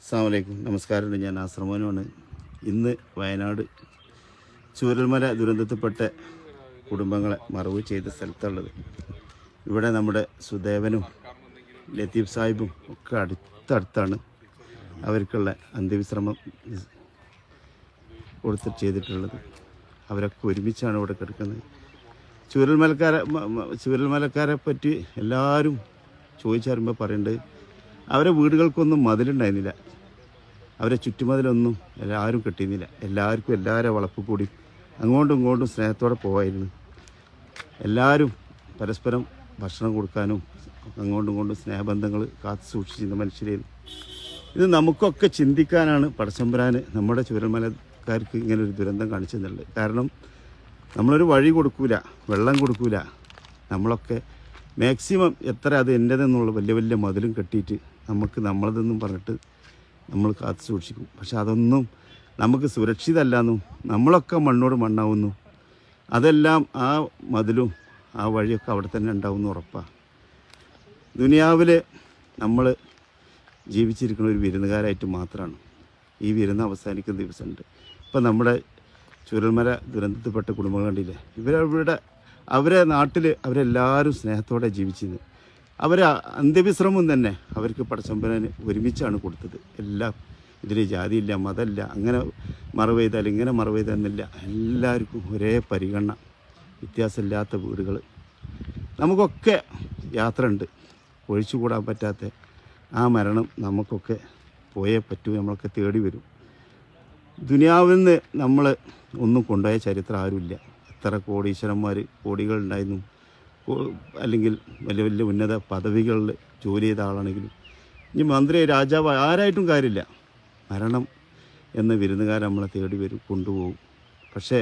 അസ്സാമലൈക്കും നമസ്കാരമുണ്ട്. ഞാൻ ആശ്രമോനുമാണ് ഇന്ന് വയനാട് ചൂരൽമല ദുരന്തത്തിൽപ്പെട്ട കുടുംബങ്ങളെ മറവ് ചെയ്ത സ്ഥലത്തുള്ളത്. ഇവിടെ നമ്മുടെ സുദേവനും ലത്തീഫ് സാഹിബും ഒക്കെ അടുത്തടുത്താണ് അവർക്കുള്ള അന്ത്യവിശ്രമം കൊടുത്ത് ചെയ്തിട്ടുള്ളത്. അവരൊക്കെ ഒരുമിച്ചാണ് ഇവിടെ കിടക്കുന്നത്. ചൂരൽമലക്കാരെ ചൂരൽമലക്കാരെ പറ്റി എല്ലാവരും ചോദിച്ചറിയുമ്പോൾ പറയുന്നുണ്ട് അവരെ വീടുകൾക്കൊന്നും മതിലുണ്ടായിരുന്നില്ല. അവരെ ചുറ്റുമതിലൊന്നും എല്ലാവരും കെട്ടിയിരുന്നില്ല. എല്ലാവർക്കും എല്ലാവരും വളപ്പ് കൂടി അങ്ങോട്ടും ഇങ്ങോട്ടും സ്നേഹത്തോടെ പോവായിരുന്നു. എല്ലാവരും പരസ്പരം ഭക്ഷണം കൊടുക്കാനും അങ്ങോട്ടും ഇങ്ങോട്ടും സ്നേഹബന്ധങ്ങൾ കാത്തു സൂക്ഷിച്ചിരുന്ന മനുഷ്യരായിരുന്നു ഇത് നമുക്കൊക്കെ ചിന്തിക്കാനാണ് പടച്ചമ്പരാന് നമ്മുടെ ചുരൽമലക്കാർക്ക് ഇങ്ങനെ ഒരു ദുരന്തം കാണിച്ചു കാണിച്ചെന്നുള്ളത്. കാരണം നമ്മളൊരു വഴി കൊടുക്കൂല വെള്ളം കൊടുക്കൂല. നമ്മളൊക്കെ മാക്സിമം എത്ര അത് എന്റെതെന്നുള്ള വലിയ വലിയ മതിലും കെട്ടിയിട്ട് നമുക്ക് നമ്മളതെന്നും പറഞ്ഞിട്ട് നമ്മൾ കാത്തു സൂക്ഷിക്കും. പക്ഷെ അതൊന്നും നമുക്ക് സുരക്ഷിതമല്ലെന്നും നമ്മളൊക്കെ മണ്ണോട് മണ്ണാവുന്നു. അതെല്ലാം ആ മതിലും ആ വഴിയൊക്കെ അവിടെ തന്നെ ഉണ്ടാവുമെന്ന് ഉറപ്പാണ് ദുനിയാവിൽ നമ്മൾ ജീവിച്ചിരിക്കുന്ന ഒരു വിരുന്നുകാരായിട്ട് മാത്രമാണ് ഈ വിരുന്ന് അവസാനിക്കുന്ന ദിവസമുണ്ട്. ഇപ്പം നമ്മുടെ ചുരൽമല ദുരന്തത്തിൽപ്പെട്ട കുടുംബങ്ങൾ കണ്ടില്ലേ? ഇവരവിടെ അവരെ നാട്ടിൽ അവരെല്ലാവരും സ്നേഹത്തോടെ ജീവിച്ചിരുന്നത് അവരെ അന്ത്യവിശ്രമം തന്നെ അവർക്ക് പടച്ചമ്പനെ ഒരുമിച്ചാണ് കൊടുത്തത്. എല്ലാം ഇതിൽ ജാതിയില്ല മതമില്ല അങ്ങനെ മറവ് ചെയ്താൽ ഇങ്ങനെ മറവ് ചെയ്താലെന്നില്ല എല്ലാവർക്കും ഒരേ പരിഗണന. വ്യത്യാസമില്ലാത്ത വീടുകൾ. നമുക്കൊക്കെ യാത്ര ഉണ്ട് ഒഴിച്ചുകൂടാൻ പറ്റാത്ത ആ മരണം നമുക്കൊക്കെ പോയേ പറ്റൂ നമ്മളൊക്കെ തേടി വരും. ദുനിയാവിൽ നിന്ന് നമ്മൾ ഒന്നും കൊണ്ടുപോയ ചരിത്രം ആരുമില്ല. എത്ര കോടീശ്വരന്മാർ കോടികളുണ്ടായിരുന്നു. അല്ലെങ്കിൽ വലിയ വലിയ ഉന്നത പദവികളിൽ ജോലി ചെയ്ത ആളാണെങ്കിലും ഇനി മന്ത്രി രാജാവ് ആരായിട്ടും കാര്യമില്ല. മരണം എന്ന വിരുന്നുകാരൻ നമ്മളെ തേടി വരും കൊണ്ടുപോകും. പക്ഷേ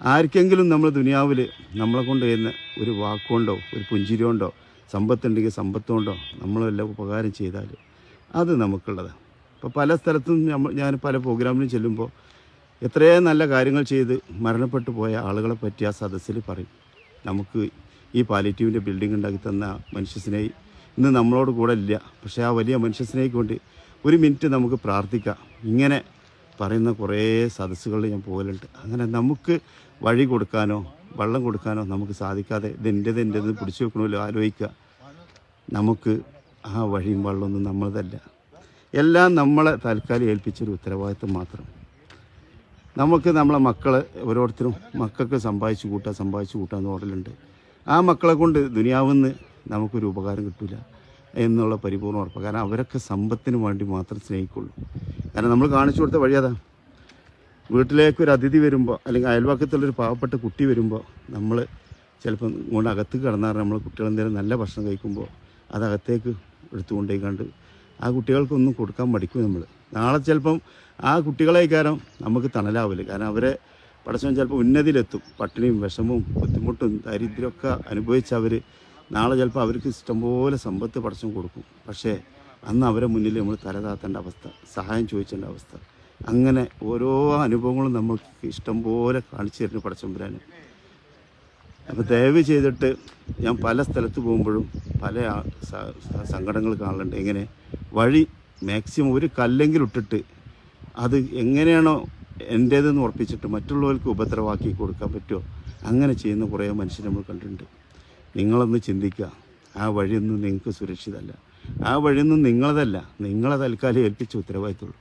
ആർക്കെങ്കിലും നമ്മൾ ദുനിയാവിൽ നമ്മളെ കൊണ്ട് ചെയ്യുന്ന ഒരു വാക്കുകൊണ്ടോ ഒരു പുഞ്ചിരി കൊണ്ടോ സമ്പത്തുണ്ടെങ്കിൽ സമ്പത്തുകൊണ്ടോ നമ്മളെല്ലാം ഉപകാരം ചെയ്താൽ അത് നമുക്കുള്ളതാണ്. ഇപ്പോൾ പല സ്ഥലത്തും നമ്മൾ ഞാൻ പല പ്രോഗ്രാമിനും ചെല്ലുമ്പോൾ എത്രയും നല്ല കാര്യങ്ങൾ ചെയ്ത് മരണപ്പെട്ടു പോയ ആളുകളെ പറ്റി ആ സദസ്സിൽ പറയും. നമുക്ക് ഈ പാലിറ്റീവിന്റെ ബിൽഡിംഗ് ഉണ്ടാക്കി തന്ന മനുഷ്യസ്നേഹി ഇന്ന് നമ്മളോട് കൂടെ ഇല്ല. പക്ഷേ ആ വലിയ മനുഷ്യസ്നേഹിക്ക് വേണ്ടി ഒരു മിനിറ്റ് നമുക്ക് പ്രാർത്ഥിക്കാം. ഇങ്ങനെ പറയുന്ന കുറേ സദസ്സുകളിൽ ഞാൻ പോകലുണ്ട്. അങ്ങനെ നമുക്ക് വഴി കൊടുക്കാനോ വെള്ളം കൊടുക്കാനോ നമുക്ക് സാധിക്കാതെ ഇതെന്റെത് എന്റെത് പിടിച്ചു വെക്കണമല്ലോ ആലോചിക്കുക. നമുക്ക് ആ വഴിയും വെള്ളമൊന്നും നമ്മളതല്ല. എല്ലാം നമ്മളെ തൽക്കാലം ഏൽപ്പിച്ചൊരു ഉത്തരവാദിത്വം മാത്രം. നമുക്ക് നമ്മളെ മക്കളെ ഓരോരുത്തരും മക്കൾക്ക് സമ്പാദിച്ചു കൂട്ടുക സമ്പാദിച്ചു കൂട്ടുക എന്ന് ആ മക്കളെ കൊണ്ട് ദുനിയാവെന്ന് നമുക്കൊരു ഉപകാരം കിട്ടില്ല എന്നുള്ള പരിപൂർണ ഉറപ്പ്. കാരണം അവരൊക്കെ സമ്പത്തിന് വേണ്ടി മാത്രം സ്നേഹിക്കുള്ളൂ. കാരണം നമ്മൾ കാണിച്ചു കൊടുത്ത വഴി അതാ. വീട്ടിലേക്ക് ഒരു അതിഥി വരുമ്പോൾ അല്ലെങ്കിൽ അയൽവാക്കത്തുള്ളൊരു പാവപ്പെട്ട കുട്ടി വരുമ്പോൾ നമ്മൾ ചിലപ്പം ഇങ്ങോട്ട് അകത്ത് കിടന്നാൽ നമ്മൾ കുട്ടികൾ എന്തെങ്കിലും നല്ല ഭക്ഷണം കഴിക്കുമ്പോൾ അത് അകത്തേക്ക് എടുത്തു കൊണ്ടേ കണ്ട് ആ കുട്ടികൾക്കൊന്നും കൊടുക്കാൻ മടിക്കും നമ്മൾ. നാളെ ചിലപ്പം ആ കുട്ടികളെ കാരണം നമുക്ക് തണലാവില്ല. കാരണം അവരെ പടച്ചവൻ ചിലപ്പോൾ ഉന്നതിയിലെത്തും. പട്ടിണിയും വിഷമവും ബുദ്ധിമുട്ടും ദാരിദ്ര്യമൊക്കെ അനുഭവിച്ച് അവർ നാളെ ചിലപ്പോൾ അവർക്ക് ഇഷ്ടംപോലെ സമ്പത്ത് പടച്ചവൻ കൊടുക്കും. പക്ഷേ അന്ന് അവരെ മുന്നിൽ നമ്മൾ തലതാത്തേണ്ട അവസ്ഥ സഹായം ചോദിച്ചേണ്ട അവസ്ഥ. അങ്ങനെ ഓരോ അനുഭവങ്ങളും നമുക്ക് ഇഷ്ടംപോലെ കാണിച്ചു തരുന്നു പടച്ചമ്പുരാന് അപ്പോൾ ദയവ് ചെയ്തിട്ട് ഞാൻ പല സ്ഥലത്ത് പോകുമ്പോഴും പല സങ്കടങ്ങൾ കാണലുണ്ട്. എങ്ങനെ വഴി മാക്സിമം ഒരു കല്ലെങ്കിലും ഇട്ടിട്ട് അത് എങ്ങനെയാണോ എന്റേതെന്ന് ഉറപ്പിച്ചിട്ട് മറ്റുള്ളവർക്ക് ഉപദ്രവാക്കി കൊടുക്കാൻ പറ്റുമോ? അങ്ങനെ ചെയ്യുന്ന കുറേ മനുഷ്യർ നമ്മൾ കണ്ടിട്ടുണ്ട്. നിങ്ങളൊന്ന് ചിന്തിക്കുക. ആ വഴിയൊന്നും നിങ്ങൾക്ക് സുരക്ഷിതമല്ല ആ വഴിയൊന്നും നിങ്ങളതല്ല. നിങ്ങളെ തൽക്കാലം ഏൽപ്പിച്ച ഉത്തരവാദിത്തമുള്ളൂ.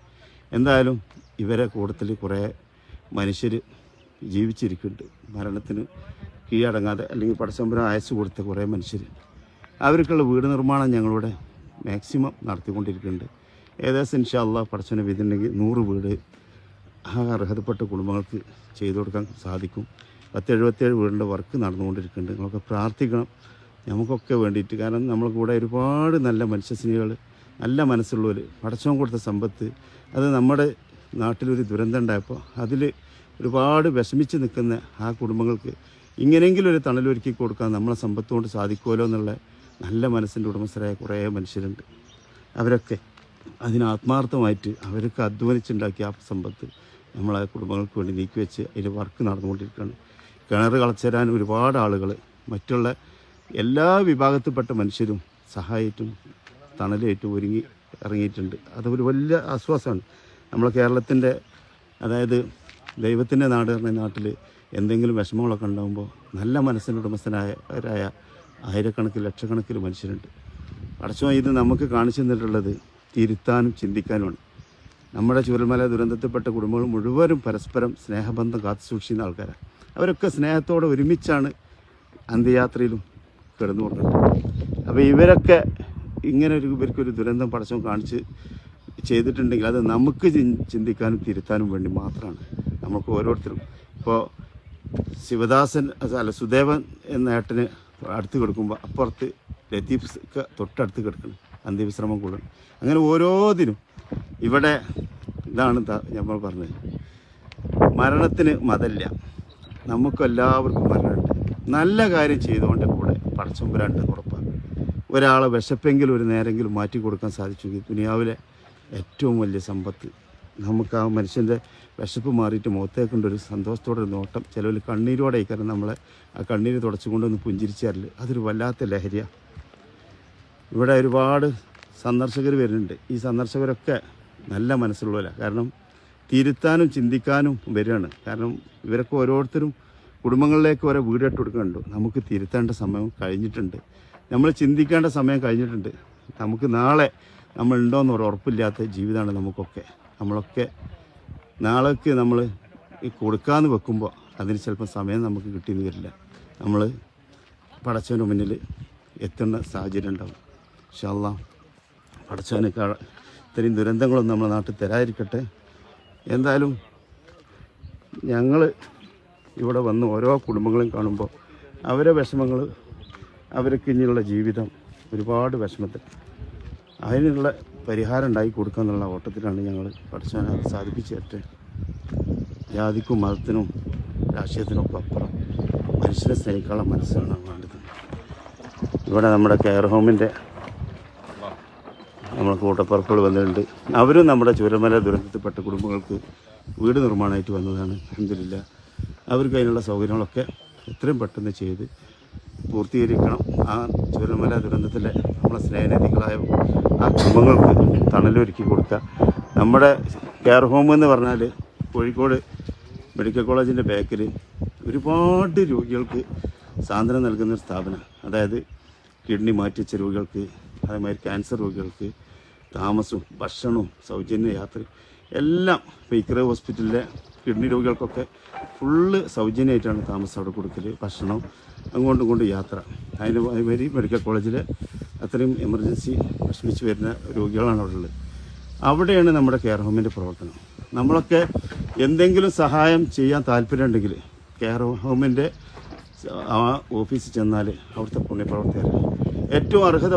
എന്തായാലും ഇവരെ കൂട്ടത്തിൽ കുറേ മനുഷ്യർ ജീവിച്ചിരിക്കുന്നുണ്ട്. മരണത്തിന് കീഴടങ്ങാതെ അല്ലെങ്കിൽ പടസംബരം അയച്ചു കൊടുത്ത കുറേ മനുഷ്യർ അവർക്കുള്ള വീട് നിർമ്മാണം ഞങ്ങളിവിടെ മാക്സിമം നടത്തിക്കൊണ്ടിരിക്കുന്നുണ്ട്. ഏകദേശം ഇൻഷാല്ല പടച്ചനെ വീതിണ്ടെങ്കിൽ നൂറ് വീട് ആ അർഹതപ്പെട്ട കുടുംബങ്ങൾക്ക് ചെയ്തു കൊടുക്കാൻ സാധിക്കും. പത്ത് എഴുപത്തേഴ് വീടിന്റെ വർക്ക് നടന്നുകൊണ്ടിരിക്കുന്നുണ്ട്. നിങ്ങളൊക്കെ പ്രാർത്ഥിക്കണം. നമുക്കൊക്കെ വേണ്ടിയിട്ട്. കാരണം നമ്മൾ കൂടെ ഒരുപാട് നല്ല മനുഷ്യസ്നേഹികൾ നല്ല മനസ്സുള്ളവർ പടച്ചവൻ കൊടുത്ത സമ്പത്ത് അത് നമ്മുടെ നാട്ടിലൊരു ദുരന്തം ഉണ്ടായപ്പോൾ അതിൽ ഒരുപാട് വിഷമിച്ച് നിൽക്കുന്ന ആ കുടുംബങ്ങൾക്ക് ഇങ്ങനെയെങ്കിലും ഒരു തണലൊരുക്കി കൊടുക്കാൻ നമ്മളെ സമ്പത്ത് കൊണ്ട് സാധിക്കുമല്ലോ എന്നുള്ള നല്ല മനസ്സിന്റെ ഉടമസ്ഥരായ കുറേ മനുഷ്യരുണ്ട്. അവരൊക്കെ അതിന് ആത്മാർത്ഥമായിട്ട് അവരൊക്കെ അധ്വാനിച്ചുണ്ടാക്കിയ ആ സമ്പത്ത് നമ്മളെ കുടുംബങ്ങൾക്ക് വേണ്ടി നീക്കി വെച്ച് അതിൽ വർക്ക് നടന്നുകൊണ്ടിരിക്കുകയാണ്. കിണർ കളച്ചേരാൻ ഒരുപാട് ആളുകൾ മറ്റുള്ള എല്ലാ വിഭാഗത്തിൽപ്പെട്ട മനുഷ്യരും സഹായിട്ടും തണലേറ്റും ഒരുങ്ങി ഇറങ്ങിയിട്ടുണ്ട്. അതൊരു വലിയ ആശ്വാസമാണ്. നമ്മളെ കേരളത്തിന്റെ അതായത് ദൈവത്തിന്റെ നാട് എന്ന നാട്ടിൽ എന്തെങ്കിലും വിഷമങ്ങളൊക്കെ ഉണ്ടാകുമ്പോൾ നല്ല മനസ്സിന് ഉടമസ്ഥനായവരായ ആയിരക്കണക്കിന് ലക്ഷക്കണക്കിന് മനുഷ്യരുണ്ട്. അടച്ചോ ഇത് നമുക്ക് കാണിച്ചു തന്നിട്ടുള്ളത് തിരുത്താനും ചിന്തിക്കാനുമാണ്. നമ്മുടെ ചുരൽമല ദുരന്തത്തിൽപ്പെട്ട കുടുംബങ്ങൾ മുഴുവനും പരസ്പരം സ്നേഹബന്ധം കാത്തു സൂക്ഷിക്കുന്ന ആൾക്കാരാണ് അവരൊക്കെ സ്നേഹത്തോടെ ഒരുമിച്ചാണ് അന്ത്യയാത്രയിലും കിടന്നുകൊണ്ടത് അപ്പോൾ ഇവരൊക്കെ ഇങ്ങനെ ഒരു ഇവർക്കൊരു ദുരന്തം പടച്ചോ കാണിച്ച് ചെയ്തിട്ടുണ്ടെങ്കിൽ അത് നമുക്ക് ചിന്തിക്കാനും തിരുത്താനും വേണ്ടി മാത്രമാണ് നമുക്ക് ഓരോരുത്തരും. ഇപ്പോൾ ശിവദാസൻ അല്ല സുദേവൻ എന്ന ഏട്ടന് അടുത്ത് കിടക്കുമ്പോൾ അപ്പുറത്ത് ലത്തീഫ് തൊട്ടടുത്ത് കിടക്കണം. അന്ത്യവിശ്രമം കൊള്ളണം അങ്ങനെ ഓരോന്നിനും ഇവിടെ ഇതാണ് നമ്മൾ പറഞ്ഞത്. മരണത്തിന് മതല്ല. നമുക്കെല്ലാവർക്കും മരണമുണ്ട്. നല്ല കാര്യം ചെയ്തുകൊണ്ട് കൂടെ പടച്ചമ്പുരാണ്ട് ഉറപ്പാണ് ഒരാളെ വിശപ്പെങ്കിലും ഒരു നേരെങ്കിലും മാറ്റി കൊടുക്കാൻ സാധിച്ചെങ്കിൽ ദുനിയാവിലെ ഏറ്റവും വലിയ സമ്പത്ത്. നമുക്ക് ആ മനുഷ്യന്റെ വിശപ്പ് മാറിയിട്ട് മുഖത്തേക്കൊണ്ടൊരു സന്തോഷത്തോടെ ഒരു നോട്ടം. ചിലവിൽ കണ്ണീരോടെ കാരണം നമ്മളെ ആ കണ്ണീര് തുടച്ചുകൊണ്ടൊന്ന് പുഞ്ചിരിച്ചാറില്ല അതൊരു വല്ലാത്ത ലഹരിയാണ് ഇവിടെ ഒരുപാട് സന്ദർശകർ വരുന്നുണ്ട്. ഈ സന്ദർശകരൊക്കെ നല്ല മനസ്സുള്ളവരാണ് കാരണം തിരുത്താനും ചിന്തിക്കാനും വരികയാണ്. കാരണം ഇവരൊക്കെ ഓരോരുത്തരും കുടുംബങ്ങളിലേക്ക് ഓരോ വീടിട്ട് കൊടുക്കുന്നുണ്ട്. നമുക്ക് തിരുത്തേണ്ട സമയം കഴിഞ്ഞിട്ടുണ്ട്. നമ്മൾ ചിന്തിക്കേണ്ട സമയം കഴിഞ്ഞിട്ടുണ്ട്. നമുക്ക് നാളെ നമ്മൾ എന്നൊരു ഉറപ്പില്ലാത്ത ജീവിതമാണ് നമുക്കൊക്കെ. നമ്മളൊക്കെ നാളേക്ക് നമ്മൾ ഈ കൊടുക്കാമെന്ന് വെക്കുമ്പോൾ അതിന് ചിലപ്പോൾ സമയം നമുക്ക് കിട്ടിയെന്ന് വരില്ല. നമ്മൾ പടച്ചവന്റെ മുന്നിൽ എത്തുന്ന സാഹചര്യം ഉണ്ടാവും. ഇൻഷാല്ല പടച്ചവന് ക- ഇത്രയും ദുരന്തങ്ങളൊന്നും നമ്മുടെ നാട്ടിൽ തരാതിരിക്കട്ടെ. എന്തായാലും ഞങ്ങൾ ഇവിടെ വന്ന് ഓരോ കുടുംബങ്ങളെയും കാണുമ്പോൾ അവരെ വിഷമങ്ങൾ അവർക്ക് ഇനിയുള്ള ജീവിതം ഒരുപാട് വിഷമത്തിൽ അതിനുള്ള പരിഹാരം ഉണ്ടാക്കി കൊടുക്കുക എന്നുള്ള ഓട്ടത്തിലാണ് ഞങ്ങൾ പഠിച്ചാൽ സാധിപ്പിച്ചു തരട്ടെ ജാതിക്കും മതത്തിനും രാഷ്ട്രീയത്തിനും ഒക്കെ അപ്പുറം മനുഷ്യനെ സ്നേഹിക്കാനുള്ള മനസ്സാണ് വേണ്ടത്. ഇവിടെ നമ്മുടെ കെയർ ഹോമിന്റെ നമ്മളെ കൂട്ടപ്പറപ്പുകൾ വന്നിട്ടുണ്ട്. അവരും നമ്മുടെ ചുരമല ദുരന്തത്തിൽപ്പെട്ട കുടുംബങ്ങൾക്ക് വീട് നിർമ്മാണമായിട്ട് വന്നതാണ്. എന്തില്ല അവർക്ക് അതിനുള്ള സൗകര്യങ്ങളൊക്കെ എത്രയും പെട്ടെന്ന് ചെയ്ത് പൂർത്തീകരിക്കണം. ആ ചുരമല ദുരന്തത്തിലെ നമ്മളെ സ്നേഹനദികളായ ആ കുടുംബങ്ങൾക്ക് തണലൊരുക്കി കൊടുക്കുക. നമ്മുടെ കെയർ ഹോം എന്ന് പറഞ്ഞാൽ കോഴിക്കോട് മെഡിക്കൽ കോളേജിന്റെ ബാക്കിൽ ഒരുപാട് രോഗികൾക്ക് സാന്ത്വനം നൽകുന്ന ഒരു സ്ഥാപനം. അതായത് കിഡ്നി മാറ്റിച്ച രോഗികൾക്ക് അതേമാതിരി ക്യാൻസർ രോഗികൾക്ക് താമസവും ഭക്ഷണവും സൗജന്യ യാത്ര എല്ലാം ഇപ്പോൾ ഹോസ്പിറ്റലിലെ കിഡ്നി രോഗികൾക്കൊക്കെ ഫുള്ള് സൗജന്യമായിട്ടാണ് താമസം അവിടെ കൊടുക്കൽ ഭക്ഷണം അങ്ങോട്ടും ഇങ്ങോട്ടും യാത്ര. അതിന് അതുമാതിരി മെഡിക്കൽ കോളേജിൽ അത്രയും എമർജൻസി വിഷമിച്ച് വരുന്ന രോഗികളാണ് അവിടെ ഉള്ളത്. അവിടെയാണ് നമ്മുടെ കെയർ ഹോമിന്റെ പ്രവർത്തനം. നമ്മളൊക്കെ എന്തെങ്കിലും സഹായം ചെയ്യാൻ താല്പര്യമുണ്ടെങ്കിൽ കെയർ ഹോമിന്റെ ആ ഓഫീസിൽ ചെന്നാൽ അവിടുത്തെ പുണ്യപ്രവർത്തകർ ഏറ്റവും അർഹത